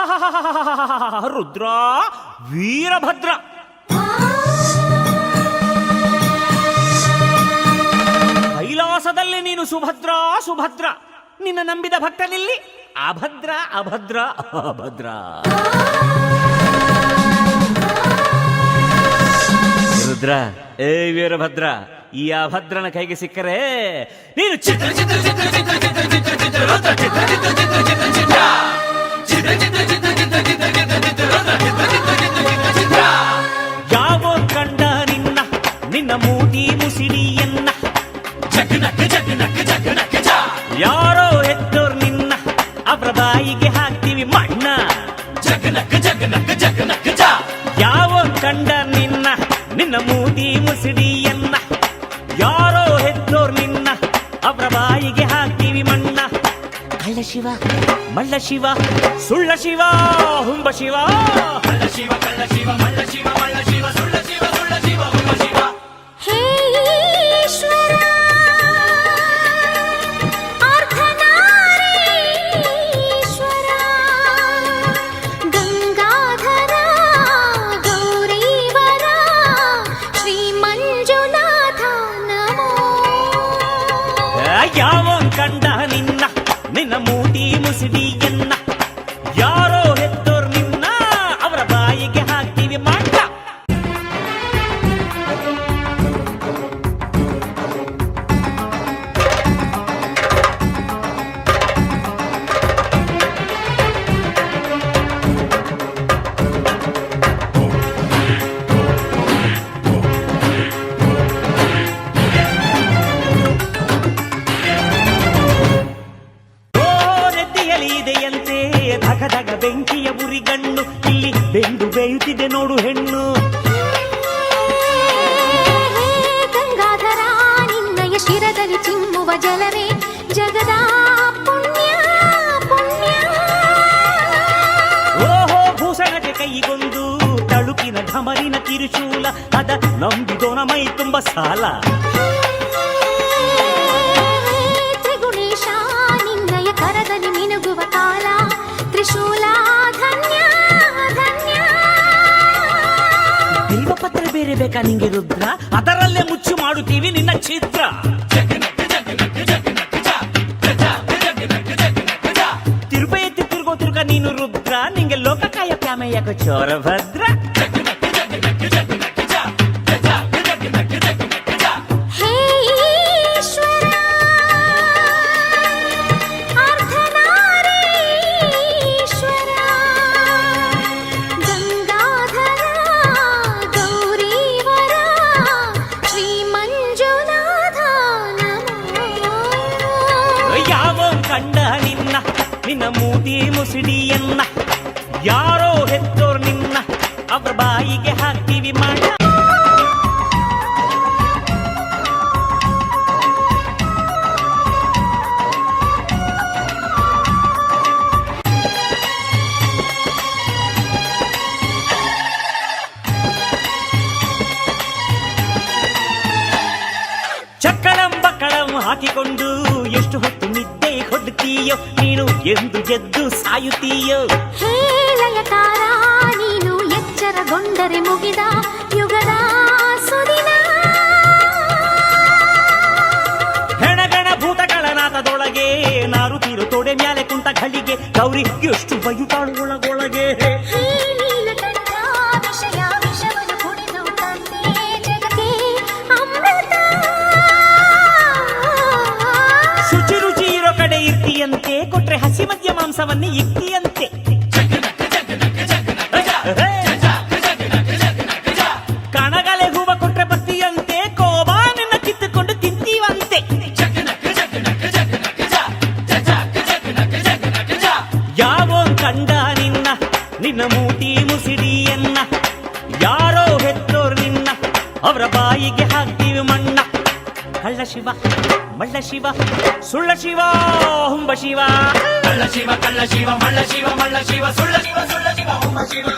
ಆಹಾಹಾಹಾಹಾಹಾಹಾ, ರುದ್ರ ವೀರಭದ್ರ ಕೈಲಾಸದಲ್ಲಿ ನೀನು ಸುಭದ್ರ ಸುಭದ್ರ ನಿನ್ನ ನಂಬಿದ ಭಕ್ತನಿಲ್ಲಿ ಅಭದ್ರ ಅಭದ್ರ ಅಭದ್ರ ರುದ್ರ ಏ ವೀರಭದ್ರ ಈ ಅಭದ್ರನ ಕೈಗೆ ಸಿಕ್ಕರೆ ನೀನು ಚಿತ್ರ ಚಿತ್ರ ಚಿತ್ರ ಚಿತ್ರ ಚಿತ್ರ ಚಿತ್ರ ಚಿತ್ರ ಚಿತ್ರ ಚಿತ್ರ ಚಿತ್ರ ಚಿತ್ರ ಮೂತಿ ಮುಸಿಡಿಯನ್ನ, ಯಾರೋ ಹೆತ್ತೋರ್ ನಿನ್ನ, ಅವರ ಬಾಯಿಗೆ ಹಾಕ್ತೀವಿ ಮಣ್ಣ. ಕಳ್ಳ ಶಿವ, ಮಳ್ಳ ಶಿವ, ಸುಳ್ಳ ಶಿವ, ಹುಂಬ ಶಿವ. ಕಳ್ಳ ಶಿವ ಕಳ್ಳ ಶಿವ, ಮಳ್ಳ ಶಿವ ಮಳ್ಳ ಶಿವ. கண்டான் ಧಗ ಧಗ ಬೆಂಕಿಯ ಉರಿಗಣ್ಣು ಇಲ್ಲಿ ಬೆಂಡು ಬೇಯುತ್ತಿದೆ ನೋಡು ಹೆಣ್ಣು ಗಂಗಾಧರ ನಿನ್ನಯ ಶಿರದಲ್ಲಿ ಚಿಮ್ಮುವ ಜಲವೇ ಜಗದ ಪುಣ್ಯ ಪುಣ್ಯ ಓಹೋ ಭೂಷಣಕ್ಕೆ ಕೈಗೊಂದು ತಳುಕಿನ ಢಮರಿನ ಕಿರುಶೂಲ ಅದ ನಂಬಿದೋನ ಮೈ ತುಂಬ ಸಾಲ ಬಿಲ್ವ ಪತ್ರ ಬೇರೆ ಬೇಕಾ ನಿಂಗೆ ರುದ್ರ ಅದರಲ್ಲೇ ಮುಚ್ಚು ಮಾಡುತ್ತೀವಿ ನಿನ್ನ ಚಿತ್ರ ತಿರುಪ ಎತ್ತಿ ತಿರುಗೋ ತಿರುಗ ನೀನು ರುದ್ರ ನಿಂಗೆ ಲೋಕಕಾಯ ಕ್ಯಾಮಯ್ಯಕ ಚೋರ ಕಂಡ ನಿನ್ನ ನಿನ್ನ ಮೂತಿ ಮುಸಿಡಿಯನ್ನ. ಯಾರೋ ಹೆತ್ತೋರ್ ನಿನ್ನ ಅವ್ರ ಬಾಯಿಗೆ ಹಾಕ್ತೀವಿ ಮಾಡ. ಹಾಕಿಕೊಂಡು ನೀನು ಎಂದು ಎದ್ದು ಸಾಯುತ್ತೀಯೋ? ಹೇ ಲಯಕಾರ ನೀನು ಎಚ್ಚರಗೊಂಡರೆ ಮುಗಿದ ಯುಗದ ಸುದಿನ. ಹೆಣಗಣ ಭೂತಗಳನಾಥದೊಳಗೆ ನಾರುತ್ತಿರು ತೊಡೆ ಮ್ಯಾಲೆ ಕುಂತ ಘಳಿಗೆ ಗೌರಿ ಎಷ್ಟು ಬಯುತ್ತಾಳು ಒಳಗೊಳಗೆ? ಕೊಟ್ರೆ ಹಸಿ ಮದ್ಯ ಮಾಂಸವನ್ನೇ ಇಕ್ಕಿಯಂತೆ ಕಣಗಲೆ ಹೂವ ಕೊಟ್ರೆ ಬತ್ತೀಯಂತೆ ಕಿತ್ತುಕೊಂಡು ಯಾವೋ ಕಂಡ ನಿನ್ನ ನಿನ್ನ ಮೂತಿ ಮುಸಿಡಿಯನ್ನ ಯಾರೋ ಹೆತ್ತೋರ್ ನಿನ್ನ, ಅವರ ಬಾಯಿಗೆ ಹಾಕ್ತೀವಿ ಮಣ್ಣ. ಕಳ್ಳ ಶಿವ. மல்ல சிவா சுள்ள சிவா ஹும்ப சிவா. கள்ள சிவா கள்ள சிவா மல்ல சிவா மல்ல சிவா சுள்ள சிவா சுள்ள சிவா ஹும்ப சிவா.